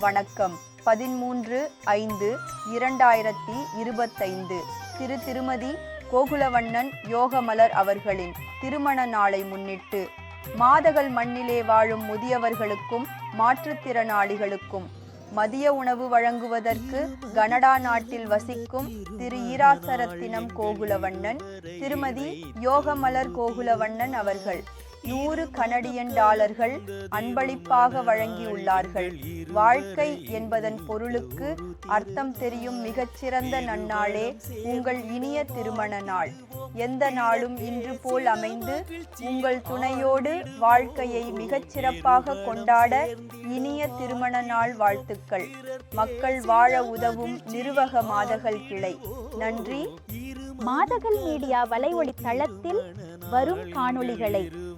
வணக்கம். பதிமூன்று ஐந்து இரண்டாயிரத்தி இருபத்தைந்து. திரு திருமதி கோகுலவண்ணன் யோகமலர் அவர்களின் திருமண நாளை முன்னிட்டு மாதகள் மண்ணிலே வாழும் முதியவர்களுக்கும் மாற்றுத்திறனாளிகளுக்கும் மதிய உணவு வழங்குவதற்கு கனடா நாட்டில் வசிக்கும் திரு ஈராசரத்தினம் கோகுலவண்ணன் திருமதி யோகமலர் கோகுலவண்ணன் அவர்கள். நூறு கனடியன் டாலர்கள் அன்பளிப்பாக வழங்கியுள்ளார்கள். வாழ்க்கை என்பதன் பொருளுக்கு அர்த்தம் தெரியும் மிகச்சிறந்த நன்னாளே உங்கள் இனிய திருமண நாள். எந்த நாளும் இன்று போல் அமைந்து உங்கள் துணையோடு வாழ்க்கையை மிகச்சிறப்பாக கொண்டாட இனிய திருமண நாள் வாழ்த்துக்கள். மக்கள் வாழ உதவும் நிர்வக மாதகள் கிளை. நன்றி. மாதகள் மீடியா வலைவழி தளத்தில் வரும் காணொளிகளை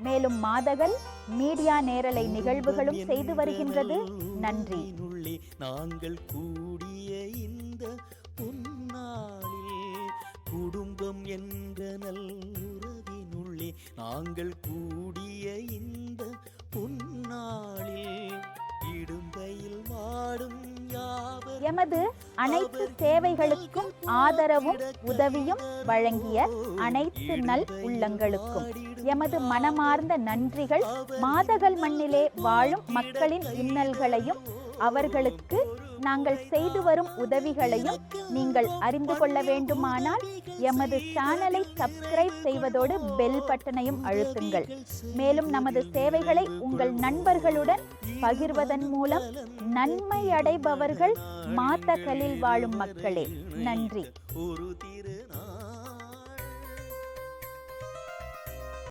மேலும் மாதகள் மீடியா நேரலை நிகழ்வுகளும் செய்து வருகின்றது. நன்றி. நாங்கள் கூடிய இந்த பொன்னாளில் குடும்பம் என்ற நல்லுறவினுள்ளே நாங்கள் கூடிய இந்த எமது அனைத்து சேவைகளுக்கும் ஆதரவும் உதவியும் வழங்கிய அனைத்து நல் உள்ளங்களுக்கும். எமது மனமார்ந்த நன்றிகள் மாதகள் மண்ணிலே வாழும் மக்களின் இன்னல்களையும் அவர்களுக்கு நாங்கள் செய்து வரும் உதவிகளையும் நீங்கள் அறிந்து கொள்ள வேண்டுமானால் எமது சேனலை சப்ஸ்கிரைப் செய்வதோடு பெல் பட்டனையும் அழுத்துங்கள். மேலும் நமது சேவைகளை உங்கள் நண்பர்களுடன் பகிர்வதன் மூலம் நன்மை அடைபவர்கள் மாத்தகலில் வாழும் மக்களே. நன்றி.